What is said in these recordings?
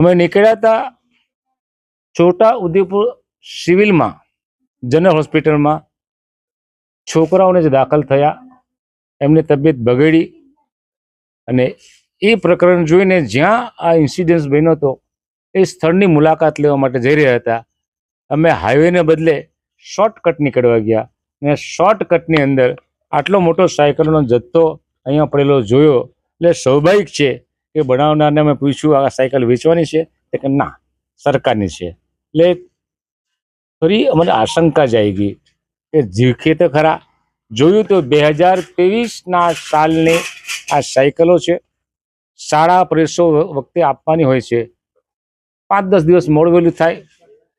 અમે નીકળ્યા હતા છોટા ઉદેપુર સિવિલમાં, જનરલ હોસ્પિટલમાં. છોકરાઓને જે દાખલ થયા, એમની તબિયત બગડી અને એ પ્રકરણ જોઈને જ્યાં આ ઇન્સિડન્સ બન્યો હતો, એ સ્થળની મુલાકાત લેવા માટે જઈ રહ્યા હતા. અમે હાઈવેને બદલે શોર્ટકટ નીકળવા ગયા અને શોર્ટકટની અંદર આટલો મોટો સાયકલનો જથ્થો અહીંયા પડેલો જોયો. એટલે સ્વાભાવિક છે કે બનાવનારને અમે પૂછ્યું, આ સાયકલ વેચવાની છે? તે કે, ના, સરકારની છે. એટલે ફરી અમને આશંકા જાગી કે જીખે તો ખરા, જોયું તો બે હજાર ત્રેવીસના સાલની આ સાયકલો છે, શાળા પ્રેસો વખતે આપવાની હોય છે. પાંચ દસ દિવસ મોડવેલું થાય,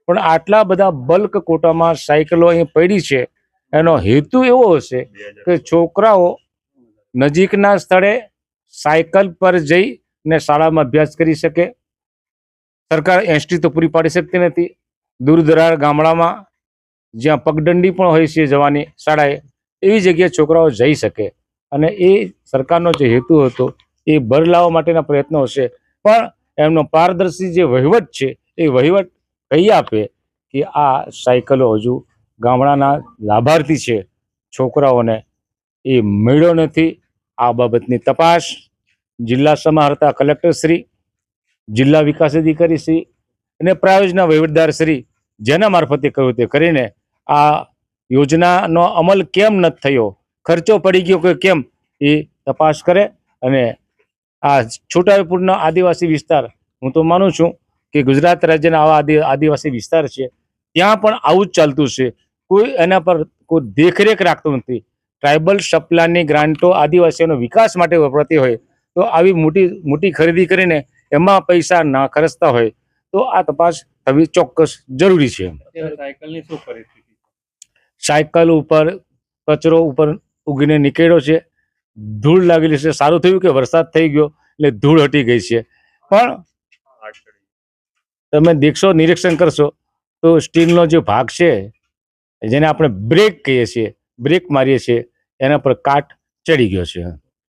પણ આટલા બધા બલ્ક કોટામાં સાયકલો અહીં પડી છે. એનો હેતુ એવો હશે કે છોકરાઓ નજીકના સ્થળે સાયકલ પર જઈ ને શાળામાં અભ્યાસ કરી શકે. સરકાર એસટી તો પૂરી પાડી શકતી નથી. દૂર દરાર ગામડામાં જ્યાં પગદંડી પણ હોય છે જવાની શાળાએ, એવી જગ્યાએ છોકરાઓ જઈ શકે. અને એ સરકારનો જે હેતુ હતો, એ ભર લાવવા માટેના પ્રયત્નો હશે. પણ એમનો પારદર્શી જે વહીવટ છે, એ વહીવટ કહી આપે કે આ સાયકલો હજુ ગામડાના લાભાર્થી છે છોકરાઓને. એ મળ્યો નથી. આ બાબતની તપાસ જિલ્લા સમાહર્તા કલેક્ટર શ્રી, જિલ્લા વિકાસ અધિકારી શ્રી અને પ્રાયોજના વહીવટદારશ્રી જેના મારફતે કહ્યું તે કરીને આ યોજનાનો અમલ કેમ નથી થયો? ખર્ચો પડી ગયો કે કેમ? એ તપાસ કરે અને આ છોટાઉદેપુરનો આદિવાસી વિસ્તાર, હું તો માનું છું કે ગુજરાત રાજ્યના આવા આદિ, આદિવાસી વિસ્તાર છે, ત્યાં પણ આવું જ ચાલતું છે. કોઈ એના પર કોઈ દેખરેખ રાખતું નથી. ટ્રાઇબલ સપ્લાનની ગ્રાન્ટો આદિવાસીઓનો વિકાસ માટે વપરાતી હોય તો આવી મોટી મોટી ખરીદી કરીને એમાં પૈસા ના ખર્ચતા હોય તો આ તપાસ થવી ચોક્કસ જરૂરી છે. સાયકલ ઉપર કચરો ઉપર ઉગીને નીકળ્યો છે. ધૂળ લાગેલી છે. સારું થયું કે વરસાદ થઈ ગયો એટલે ધૂળ હટી ગઈ છે. પણ તમે દેખશો નિરીક્ષણ કરશો તો સ્ટીલનો જે ભાગ છે જેને આપણે બ્રેક કહીએ છીએ બ્રેક મારીએ છીએ એના પર કાટ ચડી ગયો છે.